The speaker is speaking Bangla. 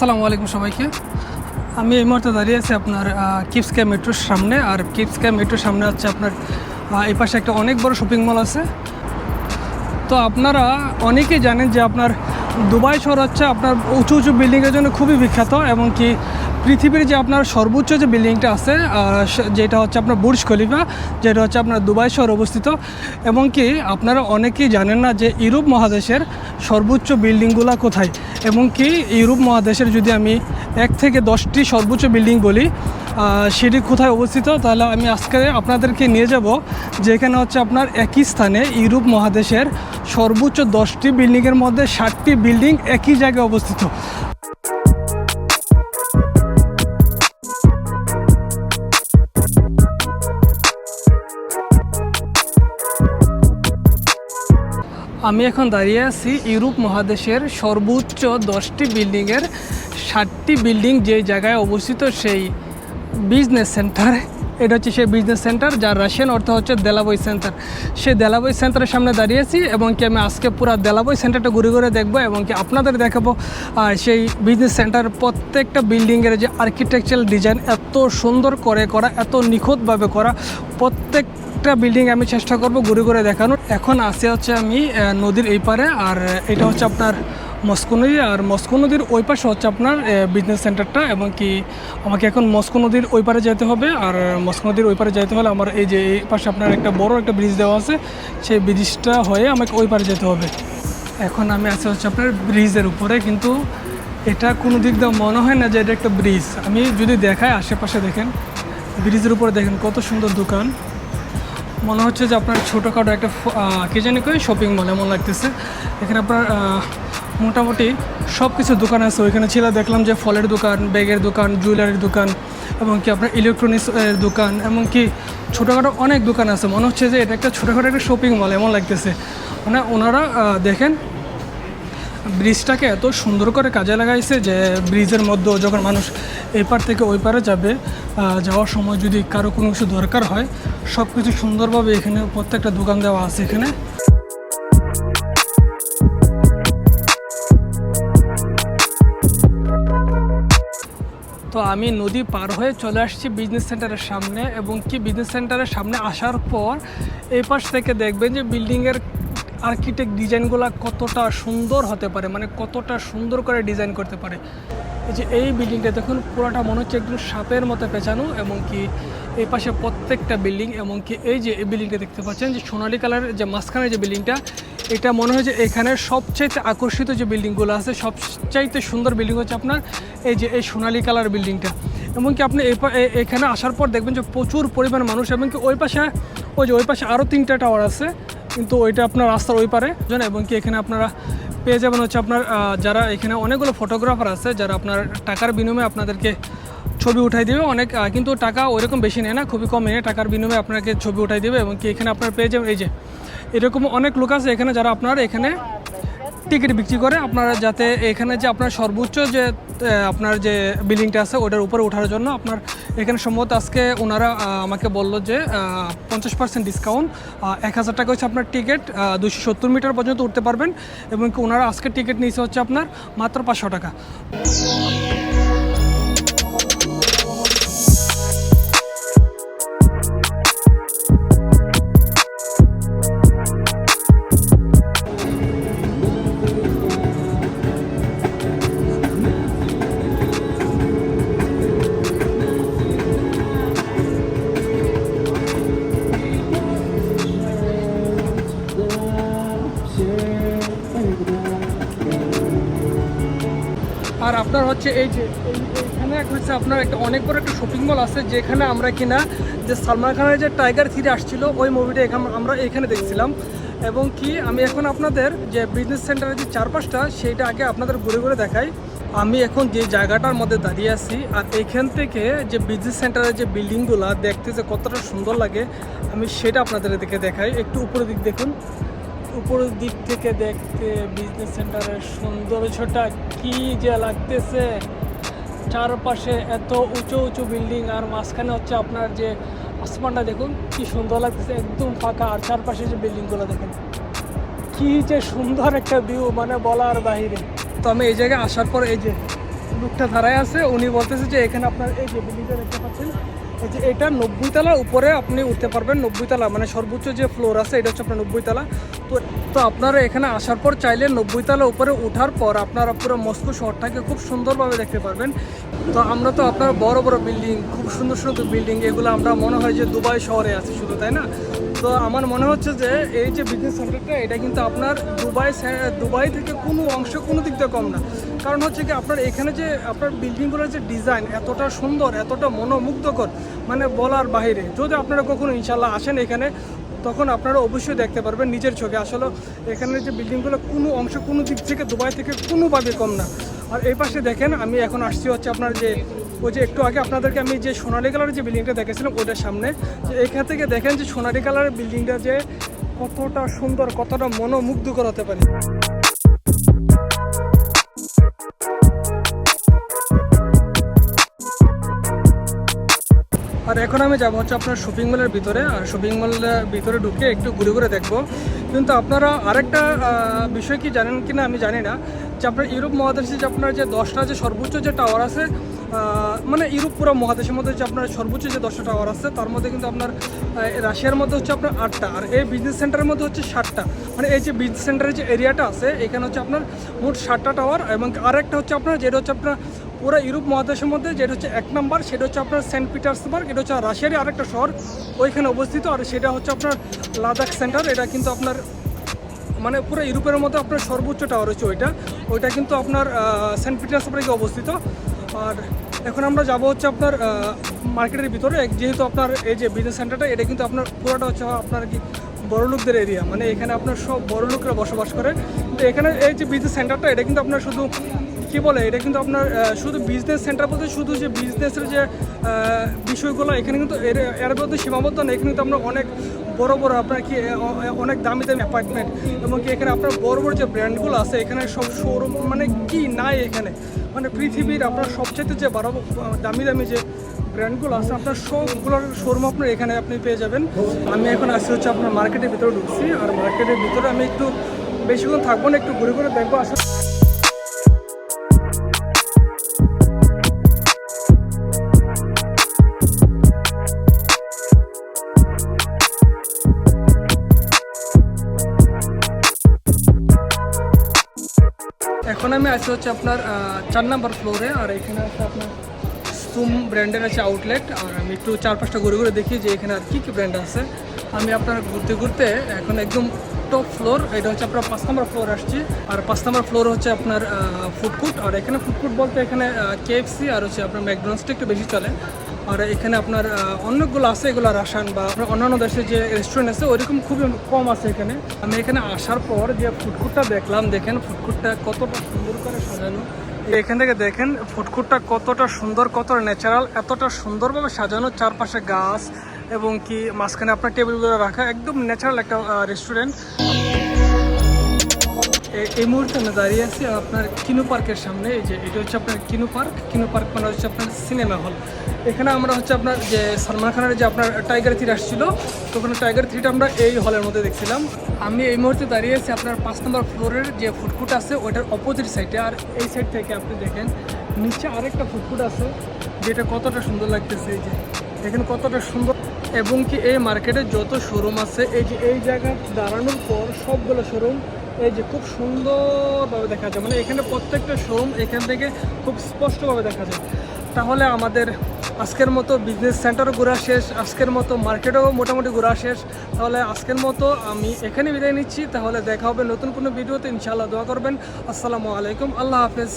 আসসালামু আলাইকুম সবাইকে। আমি এই মুহূর্তে দাঁড়িয়ে আছি আপনার কিপসকে মেট্রোর সামনে। আর কিপসকে মেট্রোর সামনে হচ্ছে আপনার এই পাশে একটা অনেক বড় শপিং মল আছে। তো আপনারা অনেকেই জানেন যে আপনার দুবাই শহর হচ্ছে আপনার উঁচু উঁচু বিল্ডিংয়ের জন্য খুবই বিখ্যাত এবং কি পৃথিবীর যে আপনার সর্বোচ্চ যে বিল্ডিংটা আছে যেটা হচ্ছে আপনার বুর্জ খলিফা, যেটা হচ্ছে আপনার দুবাই শহর অবস্থিত। এবং কি আপনারা অনেকেই জানেন না যে ইউরোপ মহাদেশের সর্বোচ্চ বিল্ডিংগুলো কোথায়। এবং কি ইউরোপ মহাদেশের যদি আমি এক থেকে দশটি সর্বোচ্চ বিল্ডিং বলি সেটি কোথায় অবস্থিত? তাহলে আমি আজকে আপনাদেরকে নিয়ে যাব, যেখানে হচ্ছে আপনার একই স্থানে ইউরোপ মহাদেশের সর্বোচ্চ দশটি বিল্ডিংয়ের মধ্যে ষাটটি বিল্ডিং একই জায়গায় অবস্থিত। আমি এখন দাঁড়িয়ে আছি ইউরোপ মহাদেশের সর্বোচ্চ দশটি বিল্ডিংয়ের ষাটটি বিল্ডিং যে জায়গায় অবস্থিত সেই বিজনেস সেন্টার এটা হচ্ছে সেই বিজনেস সেন্টার যার রাশিয়ান অর্থ হচ্ছে দেলাবই সেন্টার সেই দেলাবই সেন্টারের সামনে দাঁড়িয়ে আছি এবং কি আমি আজকে পুরো দেলাবই সেন্টারটা ঘুরে ঘুরে দেখব এবং কি আপনাদের দেখাবো সেই বিজনেস সেন্টার প্রত্যেকটা বিল্ডিংয়ের যে আর্কিটেকচারাল ডিজাইন এত সুন্দর করে করা, এত নিখুঁতভাবে করা, প্রত্যেক একটা বিল্ডিং আমি চেষ্টা করব ঘুরে ঘুরে দেখানোর। এখন আসে হচ্ছে আমি নদীর এই পারে, আর এটা হচ্ছে আপনার মস্কো নদী, আর মস্কো নদীর ওই পাশে হচ্ছে আপনার বিজনেস সেন্টারটা এবং কি আমাকে এখন মস্কো নদীর ওই পারে যেতে হবে, আর মস্কো নদীর ওই পারে যেতে হলে আমার এই যে এই পাশে আপনার একটা বড় একটা ব্রিজ দেওয়া আছে, সেই ব্রিজটা হয়ে আমাকে ওই পারে যেতে হবে। এখন আমি আছি হচ্ছে আপনার ব্রিজের উপরে, কিন্তু এটা কোনো দিক দিয়ে মনে হয় না যে এটা একটা ব্রিজ আমি যদি দেখাই আশেপাশে দেখেন ব্রিজের উপরে দেখেন কত সুন্দর দোকান। মনে হচ্ছে যে আপনার ছোটোখাটো একটা কে জানি করে শপিং মল এমন লাগতেছে। এখানে আপনার মোটামুটি সব কিছু দোকান আছে। ওইখানে ছিল দেখলাম যে ফলের দোকান, ব্যাগের দোকান, জুয়েলারির দোকান, এবং কি আপনার ইলেকট্রনিক্স দোকান, এমনকি ছোটোখাটো অনেক দোকান আছে। মনে হচ্ছে যে এটা একটা ছোটোখাটো একটা শপিং মল এমন লাগতেছে। মানে ওনারা দেখেন ব্রিজটাকে এত সুন্দর করে কাজে লাগাইছে যে ব্রিজের মধ্যে যখন মানুষ এপার থেকে ওই পারে যাবে যাওয়ার সময় যদি কারও কোনো কিছু দরকার হয় সব কিছু সুন্দরভাবে এখানে প্রত্যেকটা দোকান দেওয়া আছে এখানে। তো আমি নদী পার হয়ে চলে আসছি বিজনেস সেন্টারের সামনে এবং কি বিজনেস সেন্টারের সামনে আসার পর এই পাশ থেকে দেখবেন যে বিল্ডিংয়ের আর্কিটেক্ট ডিজাইনগুলো কতটা সুন্দর হতে পারে? মানে কতটা সুন্দর করে ডিজাইন করতে পারে? এই যে এই বিল্ডিংটা দেখুন, পুরোটা মনে হচ্ছে একদম সাপের মতো পেঁচানো, এবং কি এই পাশে প্রত্যেকটা বিল্ডিং এবং কি এই যে এই বিল্ডিংটা দেখতে পাচ্ছেন, যে সোনালী কালারের যে মাঝখানে যে বিল্ডিংটা এটা মনে হয় যে এখানে সবচাইতে আকর্ষিত যে বিল্ডিংগুলো আছে, সবচাইতে সুন্দর বিল্ডিং হচ্ছে আপনার এই যে এই সোনালী কালার বিল্ডিংটা এমনকি আপনি এখানে আসার পর দেখবেন যে প্রচুর পরিমাণ মানুষ এমনকি ওই পাশে, ওই যে ওই পাশে আরও তিনটা টাওয়ার আছে। কিন্তু ওইটা আপনার রাস্তার ওই পারে এবং কি এখানে আপনারা পেয়ে যাবেন হচ্ছে আপনার যারা এখানে অনেকগুলো ফটোগ্রাফার আছে, যারা আপনার টাকার বিনিময়ে আপনাদেরকে ছবি উঠাই দেবে। অনেক কিন্তু টাকা ওইরকম বেশি নেয় না, খুবই কম নেয়, টাকার বিনিময়ে আপনাকে ছবি উঠাই দেবে এবং কি এখানে আপনার পেয়ে যাবেন। এই যে, এরকম অনেক লোক আছে এখানে যারা আপনার এখানে টিকিট বিক্রি করে আপনারা যাতে এখানে যে আপনার সর্বোচ্চ যে আপনার যে বিল্ডিংটা আছে ওটার উপরে ওঠার জন্য আপনার এখানে সম্ভবত আজকে ওনারা আমাকে বলল যে পঞ্চাশ পার্সেন্ট ডিসকাউন্ট এক হাজার টাকা হচ্ছে আপনার টিকিট দুশো সত্তর মিটার পর্যন্ত উঠতে পারবেন এবং ওনারা আজকে টিকিট নিয়েছে হচ্ছে আপনার মাত্র পাঁচশো টাকা। আর আপনার হচ্ছে এই যে এইখানে এক হচ্ছে আপনার একটা অনেক বড় একটা শপিং মল আছে, যেখানে আমরা কিনা যে সালমান খানের যে টাইগার থ্রি আসছিল, ওই মুভিটা এখানে আমরা এখানে দেখছিলাম। এবং কি, আমি এখন আপনাদের যে বিজনেস সেন্টারের যে চারপাশটা, সেইটা আগে আপনাদের ঘুরে ঘুরে দেখাই। আমি এখন যে জায়গাটার মধ্যে দাঁড়িয়ে আছি, আর এখান থেকে যে বিজনেস সেন্টারের যে বিল্ডিংগুলো দেখতে যে কতটা সুন্দর লাগে, আমি সেটা আপনাদের দিকে দেখাই। একটু উপরের দিক দেখুন। উপরের দিক থেকে দেখতে বিজনেস সেন্টারের সৌন্দর্যটা কি যে লাগতেছে। চারপাশে এত উঁচু উঁচু বিল্ডিং আর মাঝখানে হচ্ছে আপনার যে আসমানটা দেখুন, কি সুন্দর লাগতেছে, একদম ফাঁকা। আর চারপাশে যে বিল্ডিংগুলো দেখেন, কি যে সুন্দর একটা ভিউ মানে বলার বাহিরে। তো আমি এই জায়গায় আসার পর এই যে লোকটা দাঁড়ায় আছে, উনি বলতেছে যে এখানে আপনার এই যে বিল্ডিংটা দেখতে পাচ্ছেন যে এটা নব্বই তলার উপরে আপনি উঠতে পারবেন নব্বই তলা মানে সর্বোচ্চ যে ফ্লোর আছে, এটা হচ্ছে আপনার নব্বই তলা তো তো আপনারা এখানে আসার পর চাইলে নব্বই তলা উপরে ওঠার পর আপনারা পুরো মস্কো শহরটাকে খুব সুন্দরভাবে দেখতে পারবেন। তো আমরা তো আপনার বড় বড় বিল্ডিং খুব সুন্দর সুন্দর বিল্ডিং এগুলো আমরা মনে হয় যে দুবাই শহরে আছে শুধু, তাই না? তো আমার মনে হচ্ছে যে এই যে বিজনেস সেন্টারটা এটা কিন্তু আপনার দুবাই দুবাই থেকে কোনো অংশ কোনো দিক দিয়ে কম না। কারণ হচ্ছে কি, আপনার এখানে যে, আপনার বিল্ডিংগুলোর যে ডিজাইন এতটা সুন্দর, এতটা মনোমুগ্ধকর মানে বলার বাইরে যদি আপনারা কখনো ইনশাল্লাহ আসেন এখানে, তখন আপনারা অবশ্যই দেখতে পারবেন নিজের চোখে। আসলে এখানে যে বিল্ডিংগুলো কোনো অংশ কোনো দিক থেকে দুবাই থেকে কোনোভাবে কম না। আর এই পাশে দেখেন, আমি এখন আসছি হচ্ছে আপনার যে ওই যে একটু আগে আপনাদেরকে আমি যে সোনালি কালারের যে বিল্ডিংটা দেখেছিলাম ওটার সামনে। যে এখান থেকে দেখেন যে সোনালি কালারের বিল্ডিংটা যে কতটা সুন্দর, কতটা মনোমুগ্ধকর হতে পারে। আর এখন আমি যাব হচ্ছে আপনার শপিং মলের ভিতরে। আর শপিং মলের ভিতরে ঢুকে একটু ঘুরে ঘুরে দেখব। কিন্তু আপনারা আরেকটা বিষয় কি জানেন কি না আমি জানি না। যে আপনার ইউরোপ মহাদেশে যে আপনার যে দশটা যে সর্বোচ্চ যে টাওয়ার আছে মানে ইউরোপ পুরো মহাদেশের মধ্যে যে আপনার সর্বোচ্চ যে দশটা টাওয়ার আছে, তার মধ্যে কিন্তু আপনার রাশিয়ার মধ্যে হচ্ছে আপনার আটটা, আর এই বিজনেস সেন্টারের মধ্যে হচ্ছে ষাটটা মানে এই যে বিজনেস সেন্টারের যে এরিয়াটা আছে, এখানে হচ্ছে আপনার মোট ষাটটা টাওয়ার এবং আরেকটা হচ্ছে আপনার যেটা হচ্ছে আপনার পুরো ইউরোপ মহাদেশের মধ্যে যেটা হচ্ছে এক নম্বর সেটা হচ্ছে আপনার সেন্ট পিটার্সবার্গ এটা হচ্ছে রাশিয়ারই আরেকটা শহর ওইখানে অবস্থিত, আর সেটা হচ্ছে আপনার লাদাখ সেন্টার এটা কিন্তু আপনার মানে পুরো ইউরোপের মধ্যে আপনার সর্বোচ্চ টাওয়ার হচ্ছে ওইটা। ওইটা কিন্তু আপনার সেন্ট পিটার্সবার্গে অবস্থিত। আর এখন আমরা যাব হচ্ছে আপনার মার্কেটের ভিতরে। যেহেতু আপনার এই যে বিজনেস সেন্টারটা এটা কিন্তু আপনার পুরোটা হচ্ছে আপনার কি বড় লোকদের এরিয়া মানে এখানে আপনার সব বড় লোকরা বসবাস করে। তো এখানে এই যে বিজনেস সেন্টারটা এটা কিন্তু আপনার শুধু, কি বলে, এটা কিন্তু আপনার শুধু বিজনেস সেন্টার বলতে শুধু যে বিজনেসের যে বিষয়গুলো, এখানে কিন্তু এর এর মধ্যে সীমাবদ্ধ না। এখানে কিন্তু আপনার অনেক বড় বড় আপনার কি অনেক দামি দামি অ্যাপার্টমেন্ট এবং কি এখানে আপনার বড় বড় যে ব্র্যান্ডগুলো আছে, এখানে সব শোরুম মানে কি নাই এখানে। মানে পৃথিবীর আপনার সবচেয়ে যে বড় দামি দামি যে ব্র্যান্ডগুলো আছে, আপনার সবগুলোর শোরুম আপনার এখানে আপনি পেয়ে যাবেন। আমি এখন আসছি হচ্ছে আপনার মার্কেটের ভিতরে ঢুকছি, আর মার্কেটের ভিতরে আমি একটু বেশিক্ষণ থাকব না, একটু ঘুরে ঘুরে দেখব। আসলে এখন আমি আছি হচ্ছে আপনার চার নাম্বার ফ্লোরে আর এখানে আছে আপনার সুম ব্র্যান্ডের আছে আউটলেট আর আমি একটু চার পাঁচটা ঘুরে ঘুরে দেখি যে এখানে আর কী কী ব্র্যান্ড আছে আমি আপনার ঘুরতে ঘুরতে এখন একদম টপ ফ্লোর এটা হচ্ছে আপনার পাঁচ নম্বর ফ্লোর আসছি আর পাঁচ নম্বর ফ্লোর হচ্ছে আপনার ফুডকুট আর এখানে ফুডকুট বলতে এখানে কেএফসি আর হচ্ছে আপনার ম্যাকডোনাল্ডসটা একটু বেশি চলে আর এখানে আপনার অনেকগুলো আছে এগুলো রাসায়ন বা অন্যান্য দেশে যে রেস্টুরেন্ট আছে, ওইরকম খুবই কম আছে এখানে। আমি এখানে আসার পর যে ফুডকুটটা দেখলাম, দেখেন ফুডকুটটা কতটা সুন্দর করে সাজানো। এখান থেকে দেখেন ফুডকুটটা কতটা সুন্দর, কতটা ন্যাচারাল এতটা সুন্দরভাবে সাজানো। চারপাশে গাছ এবং কি মাঝখানে আপনার টেবিলগুলো রাখা, একদম ন্যাচারাল একটা রেস্টুরেন্ট এই মুহূর্তে আমি দাঁড়িয়ে আছি আপনার কিনু পার্কের সামনে। এই যে, এটা হচ্ছে আপনার কিনু পার্ক। কিনু পার্ক মানে হচ্ছে আপনার সিনেমা হল এখানে আমরা হচ্ছে আপনার যে সালমান খানের যে আপনার টাইগার থ্রি আসছিল ওখানে টাইগার থ্রিটা আমরা এই হলের মধ্যে দেখছিলাম। আমি এই মুহূর্তে দাঁড়িয়ে আছি আপনার পাঁচ নম্বর ফ্লোরের যে ফুডকুট আছে, ওইটার অপোজিট সাইডে আর এই সাইড থেকে আপনি দেখেন, নিচে আরেকটা ফুডকুট আছে, যেটা কতটা সুন্দর লাগতেছে এই যে। দেখেন কতটা সুন্দর। এবং কি এই মার্কেটে যত শোরুম আছে, এই যে, এই জায়গা দাঁড়ানোর পর সবগুলো শোরুম এই যে খুব সুন্দরভাবে দেখা যায়। মানে এখানে প্রত্যেকটা শোরুম এখান থেকে খুব স্পষ্টভাবে দেখা যায়। তাহলে আমাদের আজকের মতো বিজনেস সেন্টারও ঘোরা শেষ, আজকের মতো মার্কেটও মোটামুটি ঘোরা শেষ। তাহলে আজকের মতো আমি এখানে বিদায় নিচ্ছি। তাহলে দেখা হবে নতুন কোনো ভিডিওতে। ইনশাআল্লাহ দোয়া করবেন। আসসালামু আলাইকুম। আল্লাহ হাফেজ।